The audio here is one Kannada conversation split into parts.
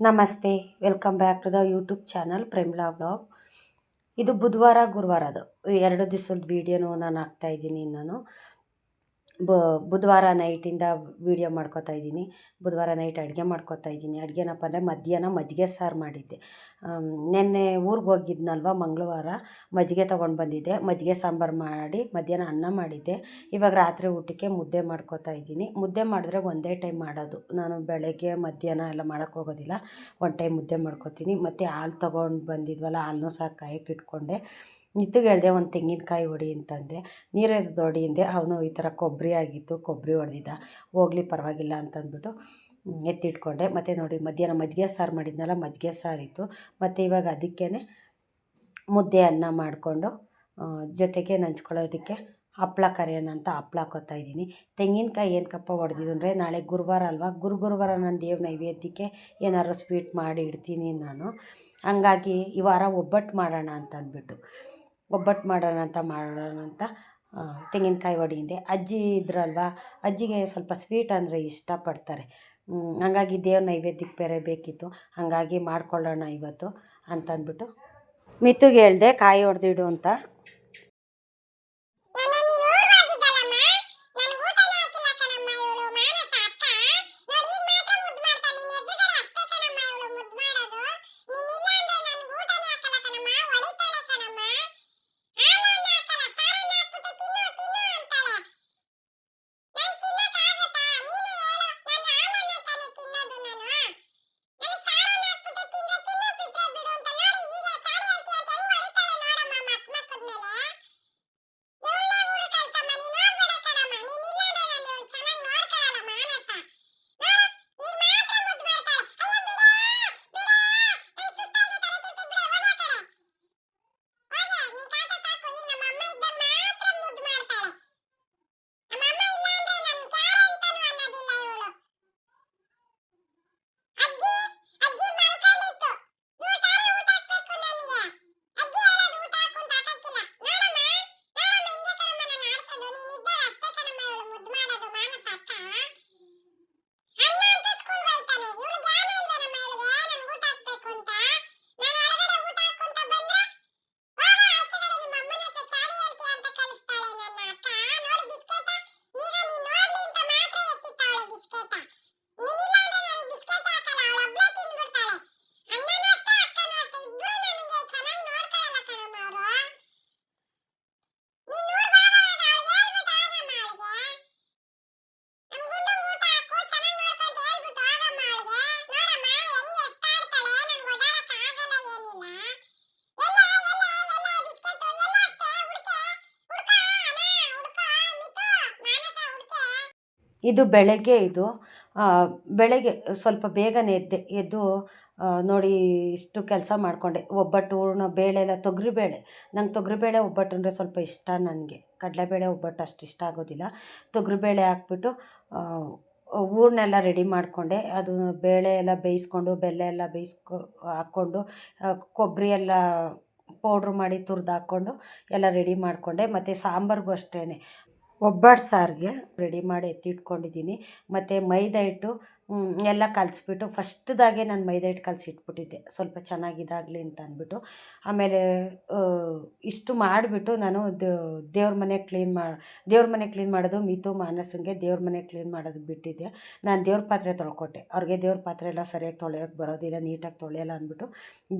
ನಮಸ್ತೆ, welcome back to the YouTube channel Premla blog. ಇದು ಬುಧವಾರ ಗುರುವಾರದು ಎರಡು ದಿವಸದ ವೀಡಿಯೋನೂ ನಾನು ಹಾಕ್ತಾಯಿದ್ದೀನಿ ನಾನು. ಬ, ಬುಧವಾರ ನೈಟಿಂದ ವೀಡಿಯೋ ಮಾಡ್ಕೋತಾ ಇದ್ದೀನಿ. ಬುಧವಾರ ನೈಟ್ ಅಡುಗೆ ಮಾಡ್ಕೋತಾ ಇದ್ದೀನಿ. ಅಡುಗೆನಪ್ಪ ಅಂದರೆ ಮಧ್ಯಾಹ್ನ ಮಜ್ಜಿಗೆ ಸಾರು ಮಾಡಿದ್ದೆ. ನಿನ್ನೆ ಊರಿಗೆ ಹೋಗಿದ್ನಲ್ವ ಮಂಗಳವಾರ, ಮಜ್ಜಿಗೆ ತೊಗೊಂಡು ಬಂದಿದ್ದೆ. ಮಜ್ಜಿಗೆ ಸಾಂಬಾರು ಮಾಡಿ ಮಧ್ಯಾಹ್ನ ಅನ್ನ ಮಾಡಿದ್ದೆ. ಇವಾಗ ರಾತ್ರಿ ಊಟಕ್ಕೆ ಮುದ್ದೆ ಮಾಡ್ಕೋತಾ ಇದ್ದೀನಿ. ಮುದ್ದೆ ಮಾಡಿದ್ರೆ ಒಂದೇ ಟೈಮ್ ಮಾಡೋದು. ನಾನು ಬೆಳಗ್ಗೆ, ಮಧ್ಯಾಹ್ನ ಎಲ್ಲ ಮಾಡೋಕ್ಕೆ ಹೋಗೋದಿಲ್ಲ. ಒನ್ ಟೈಮ್ ಮುದ್ದೆ ಮಾಡ್ಕೋತೀನಿ. ಮತ್ತು ಹಾಲು ತೊಗೊಂಡು ಬಂದಿದ್ವಲ್ಲ ಹಾಲನ್ನೂ ಸಹ ಕಾಯಕ್ಕೆ ಇಟ್ಕೊಂಡೆ. ನಿತ್ತಗೆ ಹೇಳಿದೆ ಒಂದು ತೆಂಗಿನಕಾಯಿ ಹೊಡಿ ಅಂತಂದೆ. ನೀರದ್ದು ಹೊಡಿ ಅಂದೆ ಅವನು ಈ ಥರ ಕೊಬ್ಬರಿ ಆಗಿತ್ತು ಕೊಬ್ಬರಿ ಹೊಡೆದಿದ್ದ. ಹೋಗ್ಲಿ ಪರವಾಗಿಲ್ಲ ಅಂತಂದ್ಬಿಟ್ಟು ಎತ್ತಿಟ್ಕೊಂಡೆ. ಮತ್ತು ನೋಡಿ ಮಧ್ಯಾಹ್ನ ಮಜ್ಜಿಗೆ ಸಾರು ಮಾಡಿದ್ನಲ್ಲ, ಮಜ್ಜಿಗೆ ಸಾರಿತ್ತು ಮತ್ತು ಇವಾಗ ಅದಕ್ಕೇ ಮುದ್ದೆ ಅನ್ನ ಮಾಡಿಕೊಂಡು ಜೊತೆಗೆ ನಂಚ್ಕೊಳ್ಳೋದಕ್ಕೆ ಹಪ್ಪಳ ಕರೆಯೋಣ ಅಂತ ಹಪ್ಪಳ ಹಾಕೋತಾ ಇದ್ದೀನಿ. ತೆಂಗಿನಕಾಯಿ ಏನಕ್ಕಪ್ಪ ಹೊಡೆದಿದ್ದು ಅಂದರೆ ನಾಳೆ ಗುರುವಾರ ಅಲ್ವಾ? ಗುರು ಗುರುವಾರ ನಾನು ದೇವ್ರ ನೈವೇದ್ಯಕ್ಕೆ ಏನಾದ್ರು ಸ್ವೀಟ್ ಮಾಡಿ ಇಡ್ತೀನಿ ನಾನು. ಹಂಗಾಗಿ ಈ ವಾರ ಒಬ್ಬಟ್ಟು ಮಾಡೋಣ ಅಂತ ಅಂದ್ಬಿಟ್ಟು ಒಬ್ಬಟ್ಟು ಮಾಡೋಣ ಅಂತ ಮಾಡೋಣ ಅಂತ ತೆಂಗಿನಕಾಯಿ ಒಡೆಯಿಂದೆ ಅಜ್ಜಿ ಇದ್ರಲ್ವ? ಅಜ್ಜಿಗೆ ಸ್ವಲ್ಪ ಸ್ವೀಟ್ ಅಂದರೆ ಇಷ್ಟಪಡ್ತಾರೆ. ಹಂಗಾಗಿ ದೇವ್ರ ನೈವೇದ್ಯಕ್ಕೆ ಬೇರೆ ಬೇಕಿತ್ತು. ಹಾಗಾಗಿ ಮಾಡ್ಕೊಳ್ಳೋಣ ಇವತ್ತು ಅಂತಂದ್ಬಿಟ್ಟು ಮಿತ್ತುಗೆ ಹೇಳ್ದೆ ಕಾಯಿ ಹೊಡೆದಿಡು ಅಂತ. ಇದು ಬೆಳಗ್ಗೆ ಇದು ಬೆಳಗ್ಗೆ ಸ್ವಲ್ಪ ಬೇಗನೆ ಎದ್ದೆ, ಎದ್ದು ನೋಡಿ ಇಷ್ಟು ಕೆಲಸ ಮಾಡಿಕೊಂಡೆ. ಒಬ್ಬಟ್ಟು ಹೂರ್ಣ ಬೇಳೆ ಎಲ್ಲ ತೊಗರಿಬೇಳೆ, ನಂಗೆ ತೊಗರಿಬೇಳೆ ಒಬ್ಬಟ್ಟು ಅಂದರೆ ಸ್ವಲ್ಪ ಇಷ್ಟ ನನಗೆ. ಕಡಲೆಬೇಳೆ ಒಬ್ಬಟ್ಟು ಅಷ್ಟು ಇಷ್ಟ ಆಗೋದಿಲ್ಲ. ತೊಗರಿಬೇಳೆ ಹಾಕ್ಬಿಟ್ಟು ಊರ್ನೆಲ್ಲ ರೆಡಿ ಮಾಡಿಕೊಂಡೆ. ಅದು ಬೇಳೆ ಎಲ್ಲ ಬೇಯಿಸ್ಕೊಂಡು, ಬೆಲ್ಲ ಎಲ್ಲ ಬೇಯಿಸ್ಕೊ, ಹಾಕ್ಕೊಂಡು ಕೊಬ್ಬರಿ ಎಲ್ಲ ಪೌಡ್ರ್ ಮಾಡಿ ತುರ್ದು ಹಾಕ್ಕೊಂಡು ಎಲ್ಲ ರೆಡಿ ಮಾಡಿಕೊಂಡೆ. ಮತ್ತು ಸಾಂಬಾರಿಗೂ ಅಷ್ಟೇ ಒಬ್ಬಟ್ಟು ಸಾರಿಗೆ ರೆಡಿ ಮಾಡಿ ಎತ್ತಿಟ್ಕೊಂಡಿದ್ದೀನಿ. ಮತ್ತು ಮೈದಾ ಹಿಟ್ಟು ಎಲ್ಲ ಕಲಿಸ್ಬಿಟ್ಟು ಫಸ್ಟ್ದಾಗೆ ನಾನು ಮೈದಾ ಹಿಟ್ಟು ಕಲಸಿ ಇಟ್ಬಿಟ್ಟಿದ್ದೆ ಸ್ವಲ್ಪ ಚೆನ್ನಾಗಿ ಇದಾಗಲಿ ಅಂತ ಅಂದ್ಬಿಟ್ಟು. ಆಮೇಲೆ ಇಷ್ಟು ಮಾಡಿಬಿಟ್ಟು ನಾನು ದೇವ್ರ ಮನೆ ಕ್ಲೀನ್ ಮಾ, ದೇವ್ರ ಮನೆ ಕ್ಲೀನ್ ಮಾಡೋದು ಮಿತು ಮಾನಸಂಗೆ ದೇವ್ರ ಮನೆ ಕ್ಲೀನ್ ಮಾಡೋದು ಬಿಟ್ಟಿದ್ದೆ. ನಾನು ದೇವ್ರ ಪಾತ್ರೆ ತೊಳ್ಕೊಟ್ಟೆ. ಅವ್ರಿಗೆ ದೇವ್ರ ಪಾತ್ರೆ ಎಲ್ಲ ಸರಿಯಾಗಿ ತೊಳೆಯೋಕ್ಕೆ ಬರೋದಿಲ್ಲ, ನೀಟಾಗಿ ತೊಳೆಯಲ್ಲ ಅಂದ್ಬಿಟ್ಟು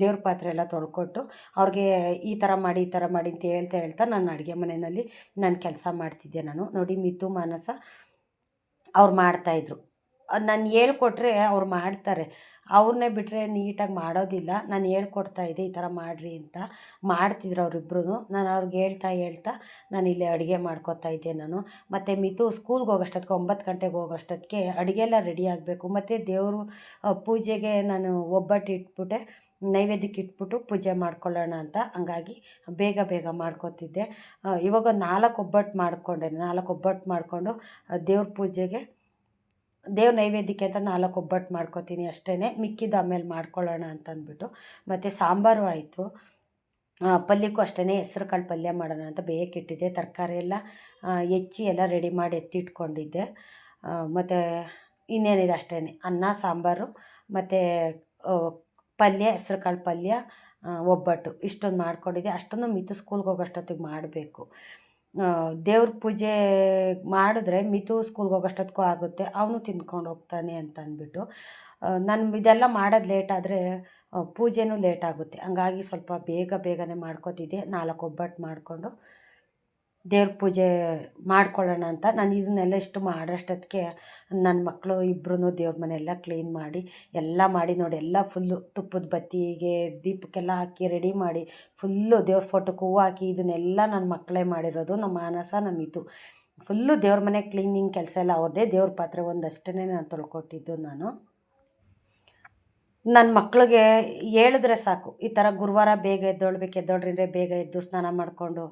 ದೇವ್ರ ಪಾತ್ರೆ ಎಲ್ಲ ತೊಳ್ಕೊಟ್ಟು ಅವ್ರಿಗೆ ಈ ಥರ ಮಾಡಿ, ಈ ಥರ ಮಾಡಿ ಅಂತ ಹೇಳ್ತಾ ಹೇಳ್ತಾ ನಾನು ಅಡುಗೆ ಮನೆಯಲ್ಲಿ ನಾನು ಕೆಲಸ ಮಾಡ್ತಿದ್ದೆ ನಾನು. ನೋಡಿ ಮಿತು ಮಾನಸ ಅವ್ರು ಮಾಡ್ತಾಯಿದ್ರು ನಾನು ಹೇಳ್ಕೊಟ್ರೆ ಅವ್ರು ಮಾಡ್ತಾರೆ. ಅವ್ರನ್ನೇ ಬಿಟ್ಟರೆ ನೀಟಾಗಿ ಮಾಡೋದಿಲ್ಲ. ನಾನು ಹೇಳ್ಕೊಡ್ತಾಯಿದ್ದೆ ಈ ಥರ ಮಾಡಿರಿ ಅಂತ ಮಾಡ್ತಿದ್ರು ಅವರಿಬ್ರು ನಾನು ಅವ್ರಿಗೆ ಹೇಳ್ತಾ ಹೇಳ್ತಾ ನಾನು ಇಲ್ಲೇ ಅಡುಗೆ ಮಾಡ್ಕೊತಾ ಇದ್ದೆ ನಾನು. ಮತ್ತು ಮಿತು ಸ್ಕೂಲ್ಗೆ ಹೋಗೋಷ್ಟೊತ್ತಿಗೆ ಒಂಬತ್ತು ಗಂಟೆಗೆ ಹೋಗೋಷ್ಟೊತ್ತಿಗೆ ಅಡುಗೆ ಎಲ್ಲ ರೆಡಿ ಆಗಬೇಕು. ಮತ್ತು ದೇವರು ಪೂಜೆಗೆ ನಾನು ಒಬ್ಬಟ್ಟು ಇಟ್ಬಿಟ್ಟೆ, ನೈವೇದ್ಯಕ್ಕೆ ಇಟ್ಬಿಟ್ಟು ಪೂಜೆ ಮಾಡ್ಕೊಳ್ಳೋಣ ಅಂತ. ಹಂಗಾಗಿ ಬೇಗ ಬೇಗ ಮಾಡ್ಕೊತಿದ್ದೆ. ಇವಾಗ ನಾಲ್ಕು ಒಬ್ಬಟ್ಟು ಮಾಡಿಕೊಂಡೆ. ನಾಲ್ಕು ಒಬ್ಬಟ್ಟು ಮಾಡಿಕೊಂಡು ದೇವ್ರ ಪೂಜೆಗೆ ದೇವ್ರ ನೈವೇದ್ಯಕ್ಕೆ ಅಂತ ನಾಲ್ಕು ಒಬ್ಬಟ್ಟು ಮಾಡ್ಕೊತೀನಿ ಅಷ್ಟೇ ಮಿಕ್ಕಿದ್ದು ಆಮೇಲೆ ಮಾಡ್ಕೊಳ್ಳೋಣ ಅಂತ ಅಂದ್ಬಿಟ್ಟು ಮತ್ತು ಸಾಂಬಾರು ಆಯಿತು. ಪಲ್ಯಕ್ಕೂ ಅಷ್ಟೇ ಹೆಸ್ರು ಕಾಳು ಪಲ್ಯ ಮಾಡೋಣ ಅಂತ ಬೇಯಕ್ಕಿಟ್ಟಿದ್ದೆ ತರಕಾರಿ ಎಲ್ಲ ಹೆಚ್ಚಿ ಎಲ್ಲ ರೆಡಿ ಮಾಡಿ ಎತ್ತಿಟ್ಕೊಂಡಿದ್ದೆ. ಮತ್ತು ಇನ್ನೇನಿದೆ ಅಷ್ಟೇ ಅನ್ನ, ಸಾಂಬಾರು, ಮತ್ತು ಪಲ್ಯ, ಹೆಸ್ರು ಕಾಳು ಪಲ್ಯ ಒಬ್ಬಟ್ಟು ಇಷ್ಟೊಂದು ಮಾಡ್ಕೊಂಡಿದ್ದೆ. ಅಷ್ಟೊಂದು ಮಿತು ಸ್ಕೂಲ್ಗೆ ಹೋಗೋಷ್ಟೊತ್ತಿಗೆ ಮಾಡಬೇಕು. ದೇವ್ರ ಪೂಜೆ ಮಾಡಿದ್ರೆ ಮಿತು ಸ್ಕೂಲ್ಗೆ ಹೋಗೋಷ್ಟೊತ್ತಿಗೂ ಆಗುತ್ತೆ, ಅವನು ತಿಂದ್ಕೊಂಡು ಹೋಗ್ತಾನೆ ಅಂತ ಅಂದ್ಬಿಟ್ಟು. ನಾನು ಇದೆಲ್ಲ ಮಾಡೋದು ಲೇಟ್ ಆದರೆ ಪೂಜೆನೂ ಲೇಟ್ ಆಗುತ್ತೆ. ಹಂಗಾಗಿ ಸ್ವಲ್ಪ ಬೇಗ ಬೇಗನೆ ಮಾಡ್ಕೊತಿದ್ದೆ, ನಾಲ್ಕು ಒಬ್ಬಟ್ಟು ಮಾಡಿಕೊಂಡು ದೇವ್ರ ಪೂಜೆ ಮಾಡ್ಕೊಳ್ಳೋಣ ಅಂತ ನಾನು ಇದನ್ನೆಲ್ಲ ಇಷ್ಟು ಮಾಡೋಷ್ಟೊತ್ತಿಗೆ ನನ್ನ ಮಕ್ಕಳು ಇಬ್ಬರೂ ದೇವ್ರ ಮನೆ ಎಲ್ಲ ಕ್ಲೀನ್ ಮಾಡಿ ಎಲ್ಲ ಮಾಡಿ ನೋಡಿ ಎಲ್ಲ ಫುಲ್ಲು ತುಪ್ಪದ ಬತ್ತಿಗೆ ದೀಪಕ್ಕೆಲ್ಲ ಹಾಕಿ ರೆಡಿ ಮಾಡಿ ಫುಲ್ಲು ದೇವ್ರ ಫೋಟೋಕ್ಕೆ ಹೂವು ಹಾಕಿ ಇದನ್ನೆಲ್ಲ ನನ್ನ ಮಕ್ಕಳೇ ಮಾಡಿರೋದು, ನಮ್ಮ ಮಾನಸ, ನಮ್ಮ ಇದು ಫುಲ್ಲು ದೇವ್ರ ಮನೆ ಕ್ಲೀನಿಂಗ್ ಕೆಲಸ ಎಲ್ಲ ಅವ್ರದ್ದೇ ದೇವ್ರ ಪಾತ್ರೆ ಒಂದಷ್ಟೇ ನಾನು ತೊಳ್ಕೊಟ್ಟಿದ್ದು ನಾನು. ನನ್ನ ಮಕ್ಳಿಗೆ ಹೇಳಿದ್ರೆ ಸಾಕು, ಈ ಥರ ಗುರುವಾರ ಬೇಗ ಎದ್ದೇಳ್ಬೇಕು ಎದ್ದೊಳ್ರಿ ಅಂದರೆ ಬೇಗ ಎದ್ದು ಸ್ನಾನ ಮಾಡಿಕೊಂಡು,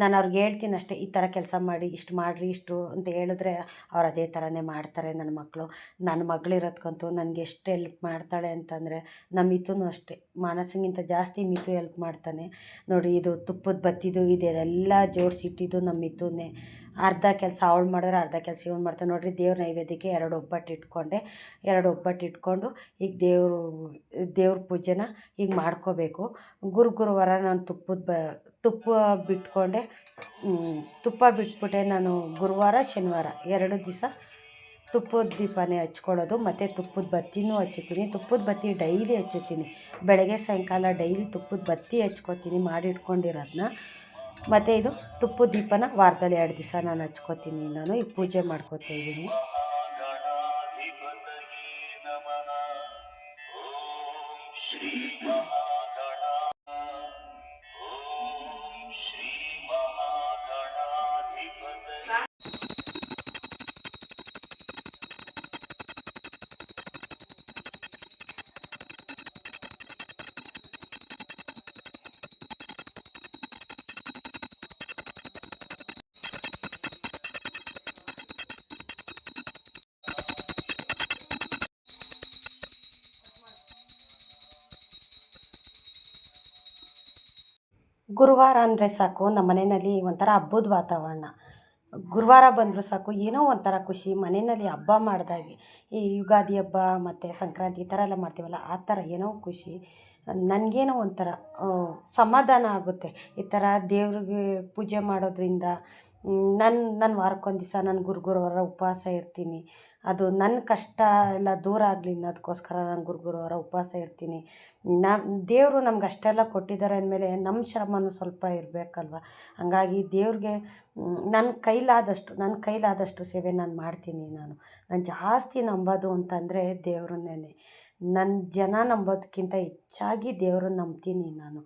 ನಾನು ಅವ್ರಿಗೆ ಹೇಳ್ತೀನಿ ಅಷ್ಟೇ, ಈ ಥರ ಕೆಲಸ ಮಾಡಿ, ಇಷ್ಟು ಮಾಡಿರಿ ಇಷ್ಟು ಅಂತ ಹೇಳಿದ್ರೆ ಅವ್ರು ಅದೇ ಥರನೇ ಮಾಡ್ತಾರೆ ನನ್ನ ಮಕ್ಕಳು ನನ್ನ ಮಗಳಿರೋದ್ಕಂತೂ ನನಗೆ ಎಷ್ಟು ಹೆಲ್ಪ್ ಮಾಡ್ತಾಳೆ ಅಂತಂದರೆ ನಮ್ಮ ಮಿಥುನೂ ಅಷ್ಟೇ, ಮಾನಸಿಗಿಂತ ಜಾಸ್ತಿ ಮಿತು ಹೆಲ್ಪ್ ಮಾಡ್ತಾನೆ. ನೋಡಿ ಇದು ತುಪ್ಪದ ಬತ್ತಿದು ಇದೆಲ್ಲ ಜೋಡಿಸಿಟ್ಟಿದ್ದು ನಮ್ಮ ಮಿಥುನೇ. ಅರ್ಧ ಕೆಲಸ ಅವಳು ಮಾಡಿದ್ರೆ ಅರ್ಧ ಕೆಲಸ ಇವನು ಮಾಡ್ತಾನೆ. ನೋಡಿರಿ, ದೇವ್ರ ನೈವೇದ್ಯಕ್ಕೆ ಎರಡು ಒಬ್ಬಟ್ಟು ಇಟ್ಕೊಂಡೆ. ಎರಡು ಒಬ್ಬಟ್ಟು ಇಟ್ಕೊಂಡು ಈಗ ದೇವರು, ದೇವ್ರ ಪೂಜೆನ ಈಗ ಮಾಡ್ಕೋಬೇಕು. ಗುರು ಗುರುವಾರ ನಾನು ತುಪ್ಪದ ಬ, ತುಪ್ಪ ಬಿಟ್ಕೊಂಡೆ. ತುಪ್ಪ ಬಿಟ್ಬಿಟ್ಟೆ ನಾನು ಗುರುವಾರ, ಶನಿವಾರ. ಎರಡು ದಿವಸ ತುಪ್ಪದ ದೀಪನೇ ಹಚ್ಕೊಳ್ಳೋದು. ಮತ್ತು ತುಪ್ಪದ ಬತ್ತಿನೂ ಹಚ್ಚುತ್ತೀನಿ. ತುಪ್ಪದ ಬತ್ತಿ ಡೈಲಿ ಹಚ್ಚುತ್ತೀನಿ. ಬೆಳಗ್ಗೆ ಸಾಯಂಕಾಲ ಡೈಲಿ ತುಪ್ಪದ ಬತ್ತಿ ಹಚ್ಕೋತೀನಿ. ಮಾಡಿಟ್ಕೊಂಡಿರೋದನ್ನ ಮತ್ತು ಇದು ತುಪ್ಪದ ದೀಪನ ವಾರದಲ್ಲಿ ಎರಡು ದಿವಸ ನಾನು ಹಚ್ಕೋತೀನಿ. ನಾನು ಈ ಪೂಜೆ ಮಾಡ್ಕೋತಾ ಇದ್ದೀನಿ. ಗುರುವಾರ ಅಂದರೆ ಸಾಕು ನಮ್ಮ ಮನೆಯಲ್ಲಿ ಒಂಥರ ಹಬ್ಬದ ವಾತಾವರಣ. ಗುರುವಾರ ಬಂದರೂ ಸಾಕು, ಏನೋ ಒಂಥರ ಖುಷಿ. ಮನೆಯಲ್ಲಿ ಹಬ್ಬ ಮಾಡಿದಾಗೆ, ಈ ಯುಗಾದಿ ಹಬ್ಬ ಮತ್ತು ಸಂಕ್ರಾಂತಿ ಈ ಥರ ಎಲ್ಲ ಮಾಡ್ತೀವಲ್ಲ, ಆ ಥರ ಏನೋ ಖುಷಿ. ನನಗೇನೋ ಒಂಥರ ಸಮಾಧಾನ ಆಗುತ್ತೆ. ಈ ಥರ ದೇವ್ರಿಗೆ ಪೂಜೆ ಮಾಡೋದ್ರಿಂದ ನನ್ನ ನಾನು ವಾರಕ್ಕೊಂದು ದಿವಸ ನಾನು ಗುರು ಗುರುವಾರ ಉಪವಾಸ ಇರ್ತೀನಿ. ಅದು ನನ್ನ ಕಷ್ಟ ಎಲ್ಲ ದೂರ ಆಗಲಿ ಅನ್ನೋದಕ್ಕೋಸ್ಕರ ನಾನು ಗುರುಗುರು ಅವರ ಉಪವಾಸ ಇರ್ತೀನಿ. ನಮ್ಮ ದೇವರು ನಮ್ಗೆ ಅಷ್ಟೆಲ್ಲ ಕೊಟ್ಟಿದ್ದಾರೆ ಅಂದಮೇಲೆ ನಮ್ಮ ಶ್ರಮನೂ ಸ್ವಲ್ಪ ಇರಬೇಕಲ್ವ? ಹಂಗಾಗಿ ದೇವ್ರಿಗೆ ನನ್ನ ಕೈಲಾದಷ್ಟು ನನ್ನ ಕೈಲಾದಷ್ಟು ಸೇವೆ ನಾನು ಮಾಡ್ತೀನಿ ನಾನು. ನಾನು ಜಾಸ್ತಿ ನಂಬೋದು ಅಂತಂದರೆ ದೇವ್ರನ್ನೇ ನನ್ನ ಜನ ನಂಬೋದಕ್ಕಿಂತ ಹೆಚ್ಚಾಗಿ ದೇವ್ರನ್ನ ನಂಬ್ತೀನಿ ನಾನು.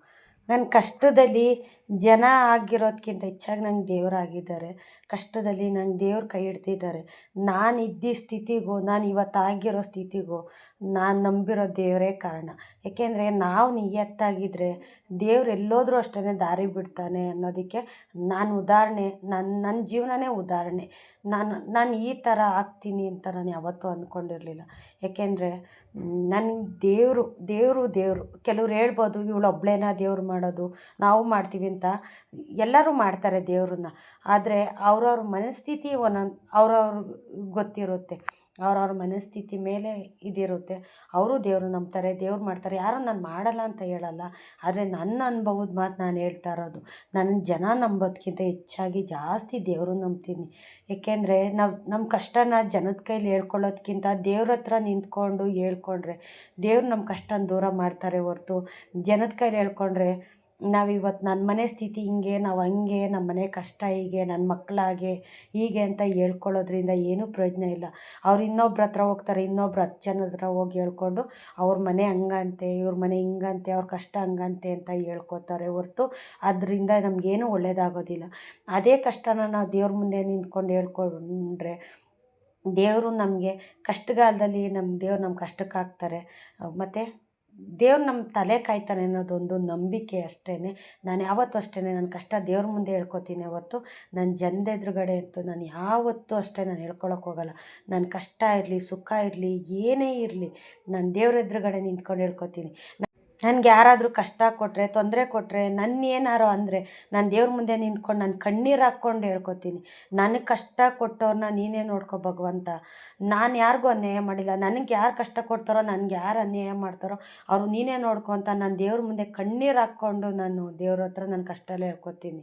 ನನ್ನ ಕಷ್ಟದಲ್ಲಿ ಜನ ಆಗಿರೋದಕ್ಕಿಂತ ಹೆಚ್ಚಾಗಿ ನಂಗೆ ದೇವರಾಗಿದ್ದಾರೆ. ಕಷ್ಟದಲ್ಲಿ ನಂಗೆ ದೇವ್ರು ಕೈ ಹಿಡ್ದಿದ್ದಾರೆ. ನಾನು ಇದ್ದಿದ್ದ ಸ್ಥಿತಿಗೂ, ನಾನು ಇವತ್ತಾಗಿರೋ ಸ್ಥಿತಿಗೂ, ನಾನು ನಂಬಿರೋ ದೇವರೇ ಕಾರಣ. ಏಕೆಂದರೆ ನಾವು ನಿಯತ್ತಾಗಿದ್ದರೆ ದೇವ್ರು ಎಲ್ಲೋದ್ರೂ ಅಷ್ಟೇ ದಾರಿ ಬಿಡ್ತಾನೆ ಅನ್ನೋದಕ್ಕೆ ನಾನು ಉದಾಹರಣೆ ನನ್ನ ನನ್ನ ಜೀವನನೇ ಉದಾಹರಣೆ. ನಾನು ನಾನು ಈ ಥರ ಆಗ್ತೀನಿ ಅಂತ ನಾನು ಯಾವತ್ತೂ ಅಂದ್ಕೊಂಡಿರಲಿಲ್ಲ ಏಕೆಂದರೆ ನನಗೆ ದೇವರು ದೇವರು ದೇವರು. ಕೆಲವ್ರು ಹೇಳ್ಬೋದು ಇವಳು ಒಬ್ಬಳೇನಾ ದೇವ್ರು ಮಾಡೋದು? ನಾವು ಮಾಡ್ತೀವಿ ಅಂತ ಎಲ್ಲರೂ ಮಾಡ್ತಾರೆ ದೇವ್ರನ್ನ. ಆದರೆ ಅವ್ರವ್ರ ಮನಸ್ಥಿತಿ ಒಂದೊಂದು ಅವ್ರವ್ರಿಗೆ ಗೊತ್ತಿರುತ್ತೆ. ಅವ್ರವ್ರ ಮನಸ್ಥಿತಿ ಮೇಲೆ ಇದಿರುತ್ತೆ. ಅವರು ದೇವರು ನಂಬ್ತಾರೆ, ದೇವ್ರು ಮಾಡ್ತಾರೆ. ಯಾರೂ ನಾನು ಮಾಡಲ್ಲ ಅಂತ ಹೇಳಲ್ಲ. ಆದರೆ ನನ್ನ ಅನುಭವದ ಮಾತು ನಾನು ಹೇಳ್ತಾ ಇರೋದು ನನ್ನ ಜನ ನಂಬೋದಕ್ಕಿಂತ ಹೆಚ್ಚಾಗಿ ಜಾಸ್ತಿ ದೇವರು ನಂಬ್ತೀನಿ. ಏಕೆಂದರೆ ನಾವು ನಮ್ಮ ಕಷ್ಟನ ಜನದ ಕೈಲಿ ಹೇಳ್ಕೊಳ್ಳೋದ್ಕಿಂತ ದೇವ್ರ ಹತ್ರ ನಿಂತ್ಕೊಂಡು ಹೇಳ್ಕೊಂಡ್ರೆ, ದೇವ್ರು ನಮ್ಮ ಕಷ್ಟನ ದೂರ ಮಾಡ್ತಾರೆ ಹೊರ್ತು, ಜನದ ಕೈಲಿ ಹೇಳ್ಕೊಂಡ್ರೆ ನಾವಿವತ್ತು ನನ್ನ ಮನೆ ಸ್ಥಿತಿ ಹಿಂಗೆ, ನಾವು ಹಂಗೆ, ನಮ್ಮ ಮನೆ ಕಷ್ಟ ಹೀಗೆ, ನನ್ನ ಮಕ್ಕಳಾಗೆ ಹೀಗೆ ಅಂತ ಹೇಳ್ಕೊಳ್ಳೋದ್ರಿಂದ ಏನೂ ಪ್ರಯೋಜನ ಇಲ್ಲ. ಅವ್ರು ಇನ್ನೊಬ್ರ ಹತ್ರ ಹೋಗ್ತಾರೆ, ಇನ್ನೊಬ್ರು ಹತ್ತು ಹತ್ರ ಹೋಗಿ ಹೇಳ್ಕೊಂಡು ಅವ್ರ ಮನೆ ಹಂಗಂತೆ, ಇವ್ರ ಮನೆ ಹಿಂಗಂತೆ, ಅವ್ರ ಕಷ್ಟ ಹಂಗಂತೆ ಅಂತ ಹೇಳ್ಕೊತಾರೆ ಹೊರತು ಅದರಿಂದ ನಮಗೇನು ಒಳ್ಳೆಯದಾಗೋದಿಲ್ಲ ಅದೇ ಕಷ್ಟನ ನಾವು ದೇವ್ರ ಮುಂದೆ ನಿಂತ್ಕೊಂಡು ಹೇಳ್ಕೊಂಡ್ರೆ ದೇವರು ನಮಗೆ ಕಷ್ಟಗಾಲದಲ್ಲಿ ನಮ್ಮ ದೇವ್ರು ನಮ್ಮ ಕಷ್ಟಕ್ಕೆ ಹಾಕ್ತಾರೆ ಮತ್ತು ದೇವ್ರು ನಮ್ಮ ತಲೆ ಕಾಯ್ತಾನೆ ಅನ್ನೋದೊಂದು ನಂಬಿಕೆ ಅಷ್ಟೇ ನಾನು ಯಾವತ್ತೂ ಅಷ್ಟೇ ನನ್ನ ಕಷ್ಟ ದೇವ್ರ ಮುಂದೆ ಹೇಳ್ಕೊತೀನಿ ಅವತ್ತು ನನ್ನ ಜನದ ಎದುರುಗಡೆ ಅಂತೂ ನಾನು ಯಾವತ್ತೂ ಅಷ್ಟೇ ನಾನು ಹೇಳ್ಕೊಳಕ್ಕೆ ಹೋಗಲ್ಲ. ನನ್ನ ಕಷ್ಟ ಇರಲಿ, ಸುಖ ಇರಲಿ, ಏನೇ ಇರಲಿ, ನಾನು ದೇವ್ರ ಎದುರುಗಡೆ ನಿಂತ್ಕೊಂಡು ಹೇಳ್ಕೊತೀನಿ. ನನಗೆ ಯಾರಾದರೂ ಕಷ್ಟ ಕೊಟ್ಟರೆ ತೊಂದರೆ ಕೊಟ್ಟರೆ ನನ್ನ ಏನಾರು ಅಂದರೆ ನಾನು ದೇವ್ರ ಮುಂದೆ ನಿಂತ್ಕೊಂಡು ನಾನು ಕಣ್ಣೀರು ಹಾಕ್ಕೊಂಡು ಹೇಳ್ಕೊತೀನಿ. ನನಗೆ ಕಷ್ಟ ಕೊಟ್ಟವ್ರನ್ನ ನೀನೇ ನೋಡ್ಕೊ ಭಗವಂತ. ನಾನು ಯಾರಿಗೂ ಅನ್ಯಾಯ ಮಾಡಿಲ್ಲ. ನನಗೆ ಯಾರು ಕಷ್ಟ ಕೊಡ್ತಾರೋ, ನನಗೆ ಯಾರು ಅನ್ಯಾಯ ಮಾಡ್ತಾರೋ, ಅವರು ನೀನೇ ನೋಡ್ಕೊ ಅಂತ ನಾನು ದೇವ್ರ ಮುಂದೆ ಕಣ್ಣೀರು ಹಾಕ್ಕೊಂಡು ನಾನು ದೇವ್ರ ಹತ್ರ ನನ್ನ ಕಷ್ಟ ಹೇಳ್ಕೊತೀನಿ.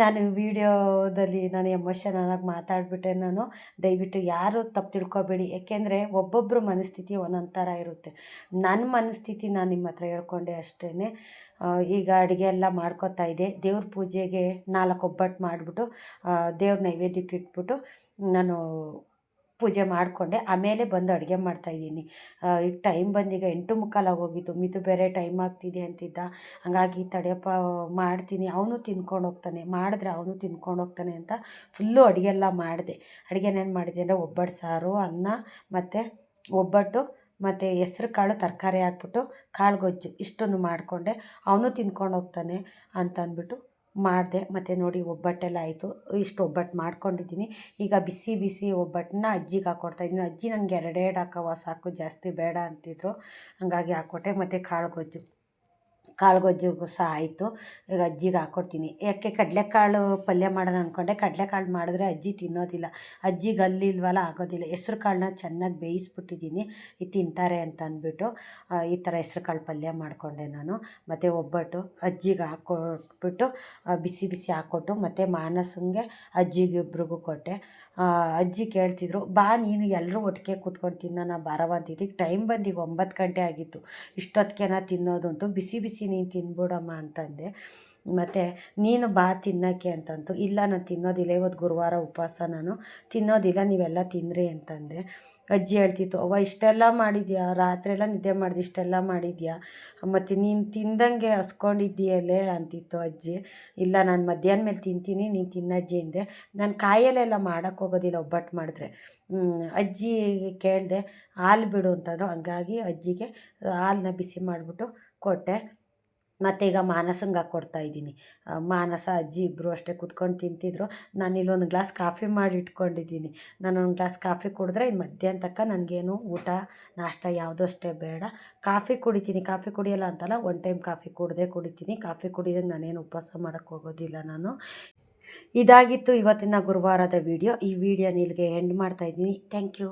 ನಾನು ವೀಡಿಯೋದಲ್ಲಿ ನಾನು ಎಮೋಷನ್ ಆಗಿ ಮಾತಾಡಿಬಿಟ್ಟೆ ನಾನು, ದಯವಿಟ್ಟು ಯಾರು ತಪ್ಪು ತಿಳ್ಕೊಬೇಡಿ. ಏಕೆಂದರೆ ಒಬ್ಬೊಬ್ಬರ ಮನಸ್ಥಿತಿ ಒಂದೊಂದು ಥರ ಇರುತ್ತೆ. ನನ್ನ ಮನಸ್ಥಿತಿ ನಾನು ನಿಮ್ಮ ಹತ್ರ ಹೇಳ್ಕೊಂಡೆ ಅಷ್ಟೇ ಈಗ ಅಡುಗೆ ಎಲ್ಲ ಮಾಡ್ಕೊತಾ ಇದ್ದೆ. ದೇವ್ರ ಪೂಜೆಗೆ ನಾಲ್ಕು ಒಬ್ಬಟ್ಟು ಮಾಡಿಬಿಟ್ಟು ದೇವ್ರ ನೈವೇದ್ಯಕ್ಕೆ ಇಟ್ಬಿಟ್ಟು ನಾನು ಪೂಜೆ ಮಾಡಿಕೊಂಡೆ, ಆಮೇಲೆ ಬಂದು ಅಡುಗೆ ಮಾಡ್ತಾಯಿದ್ದೀನಿ ಈಗ ಟೈಮ್ ಬಂದೀಗ ಎಂಟು ಮುಕ್ಕಾಲಾಗೋಗಿತ್ತು ಮಿತು ಬೇರೆ ಟೈಮ್ ಆಗ್ತಿದೆ ಅಂತಿದ್ದ. ಹಾಗಾಗಿ ತಡೆಯಪ್ಪ ಮಾಡ್ತೀನಿ. ಅವನು ತಿನ್ಕೊಂಡು ಹೋಗ್ತಾನೆ. ಮಾಡಿದ್ರೆ ಅವನು ತಿನ್ಕೊಂಡು ಹೋಗ್ತಾನೆ ಅಂತ ಫುಲ್ಲು ಅಡುಗೆ ಎಲ್ಲ ಮಾಡಿದೆ. ಅಡುಗೆನೇನು ಮಾಡಿದೆ ಅಂದರೆ ಒಬ್ಬಟ್ಟು ಸಾರು, ಅನ್ನ ಮತ್ತು ಒಬ್ಬಟ್ಟು ಮತ್ತು ಹೆಸ್ರು ಕಾಳು ತರಕಾರಿ ಹಾಕ್ಬಿಟ್ಟು ಕಾಳು ಗೊಜ್ಜು ಇಷ್ಟನ್ನು ಮಾಡಿಕೊಂಡೆ. ಅವನು ತಿನ್ಕೊಂಡು ಹೋಗ್ತಾನೆ ಅಂತ ಅಂದ್ಬಿಟ್ಟು ಮಾಡಿದೆ. ಮತ್ತು ನೋಡಿ ಒಬ್ಬಟ್ಟೆಲ್ಲ ಆಯಿತು. ಇಷ್ಟು ಒಬ್ಬಟ್ಟು ಮಾಡ್ಕೊಂಡಿದ್ದೀನಿ. ಈಗ ಬಿಸಿ ಬಿಸಿ ಒಬ್ಬಟ್ಟನ್ನ ಅಜ್ಜಿಗೆ ಹಾಕ್ಕೊಡ್ತಾಯಿದ್ದೀನಿ ಅಜ್ಜಿ ನನಗೆ ಎರಡೆರಡು ಹಾಕವ್ವ, ಸಾಕು, ಜಾಸ್ತಿ ಬೇಡ ಅಂತಿದ್ರು. ಹಾಗಾಗಿ ಹಾಕ್ಕೊಟ್ಟೆ. ಮತ್ತು ಕಾಳು ಗೊಜ್ಜು. ಕಾಳು ಗೊಜ್ಜು ಸಹ ಆಯಿತು. ಈಗ ಅಜ್ಜಿಗೆ ಹಾಕ್ಕೊಡ್ತೀನಿ ಯಾಕೆ ಕಡಲೆಕಾಳು ಪಲ್ಯ ಮಾಡೋಣ ಅಂದ್ಕೊಂಡೆ ಕಡಲೆಕಾಳು ಮಾಡಿದ್ರೆ ಅಜ್ಜಿ ತಿನ್ನೋದಿಲ್ಲ. ಅಜ್ಜಿಗೆ ಅಲ್ಲಿಲ್ವಲ್ಲ ಆಗೋದಿಲ್ಲ. ಹೆಸ್ರು ಕಾಳನ್ನ ಚೆನ್ನಾಗಿ ಬೇಯಿಸ್ಬಿಟ್ಟಿದ್ದೀನಿ. ಇದು ತಿಂತಾರೆ ಅಂತ ಅಂದ್ಬಿಟ್ಟು ಈ ಥರ ಹೆಸ್ರು ಕಾಳು ಪಲ್ಯ ಮಾಡಿಕೊಂಡೆ ನಾನು. ಮತ್ತು ಒಬ್ಬಟ್ಟು ಅಜ್ಜಿಗೆ ಹಾಕ್ಕೊಟ್ಬಿಟ್ಟು ಬಿಸಿ ಬಿಸಿ ಹಾಕ್ಕೊಟ್ಟು ಮತ್ತು ಮಾನಸಂಗೆ ಅಜ್ಜಿಗೆ ಇಬ್ರಿಗೂ ಕೊಟ್ಟೆ. ಅಜ್ಜಿ ಕೇಳ್ತಿದ್ರು, ಬಾ ನೀನು ಎಲ್ಲರೂ ಒಟ್ಟಿಗೆ ಕೂತ್ಕೊಂಡು ತಿನ್ನೋಣ ಬಾರವ ಅಂತಿದ್ದು ಟೈಮ್ ಬಂದು ಈಗ ಒಂಬತ್ತು ಗಂಟೆ ಆಗಿತ್ತು. ಇಷ್ಟೊತ್ತಿಗೆನ ತಿನ್ನೋದು ಅಂತೂ ಬಿಸಿ ಬಿಸಿ ನೀನು ತಿನ್ಬಿಡಮ್ಮ ಅಂತಂದೆ. ಮತ್ತು ನೀನು ಬಾ ತಿನ್ನೋಕ್ಕೆ ಅಂತಂತು. ಇಲ್ಲ, ನಾನು ತಿನ್ನೋದಿಲ್ಲ. ಇವತ್ತು ಗುರುವಾರ ಉಪವಾಸ ನಾನು. ತಿನ್ನೋದಿಲ್ಲ, ನೀವೆಲ್ಲ ತಿನ್ನಿರಿ ಅಂತಂದೆ. ಅಜ್ಜಿ ಹೇಳ್ತಿತ್ತು, ಅವ್ವ ಇಷ್ಟೆಲ್ಲ ಮಾಡಿದ್ಯಾ? ರಾತ್ರಿ ಎಲ್ಲ ನಿದ್ದೆ ಮಾಡಿದೆ, ಇಷ್ಟೆಲ್ಲ ಮಾಡಿದ್ಯಾ? ಮತ್ತು ನೀನು ತಿಂದಂಗೆ ಹಸ್ಕೊಂಡಿದ್ದೀಯಲ್ಲೇ ಅಂತಿತ್ತು ಅಜ್ಜಿ. ಇಲ್ಲ, ನಾನು ಮಧ್ಯಾಹ್ನ ಮೇಲೆ ತಿಂತೀನಿ, ನೀನು ತಿನ್ನಜ್ಜಿ ಅಂದೆ. ನಾನು ಕಾಯಲೆಲ್ಲ ಮಾಡೋಕ್ಕೆ ಹೋಗೋದಿಲ್ಲ ಒಬ್ಬಟ್ಟು ಮಾಡಿದ್ರೆ. ಅಜ್ಜಿ ಕೇಳಿದೆ, ಹಾಲು ಬಿಡು ಅಂತಂದ್ರು. ಹಂಗಾಗಿ ಅಜ್ಜಿಗೆ ಹಾಲನ್ನ ಬಿಸಿ ಮಾಡಿಬಿಟ್ಟು ಕೊಟ್ಟೆ. ಮತ್ತು ಈಗ ಮಾನಸಂಗೆ ಹಾಕ್ಕೊಡ್ತಾಯಿದ್ದೀನಿ ಮಾನಸ ಅಜ್ಜಿ ಇಬ್ಬರು ಅಷ್ಟೇ ಕುತ್ಕೊಂಡು ತಿಂತಿದ್ರು. ನಾನು ಇಲ್ಲೊಂದು ಗ್ಲಾಸ್ ಕಾಫಿ ಮಾಡಿ ಇಟ್ಕೊಂಡಿದ್ದೀನಿ ನಾನು ಒಂದು ಗ್ಲಾಸ್ ಕಾಫಿ ಕುಡಿದ್ರೆ ಇನ್ನು ಮಧ್ಯಾಹ್ನ ತನಕ ನನಗೇನು ಊಟ, ನಾಷ್ಟ ಯಾವುದೂ ಅಷ್ಟೇ ಬೇಡ. ಕಾಫಿ ಕುಡಿತೀನಿ. ಕಾಫಿ ಕುಡಿಯಲ್ಲ ಅಂತಲ್ಲ ಒನ್ ಟೈಮ್ ಕಾಫಿ ಕುಡ್ದೇ ಕುಡಿತೀನಿ. ಕಾಫಿ ಕುಡಿದ್ರೆ ನಾನೇನು ಉಪವಾಸ ಮಾಡೋಕ್ಕೆ ಹೋಗೋದಿಲ್ಲ ನಾನು. ಇದಾಗಿತ್ತು ಇವತ್ತಿನ ಗುರುವಾರದ ವಿಡಿಯೋ. ಈ ವಿಡಿಯೋನ ಇಲ್ಲಿಗೆ ಎಂಡ್ ಮಾಡ್ತಾಯಿದ್ದೀನಿ ಥ್ಯಾಂಕ್ ಯು.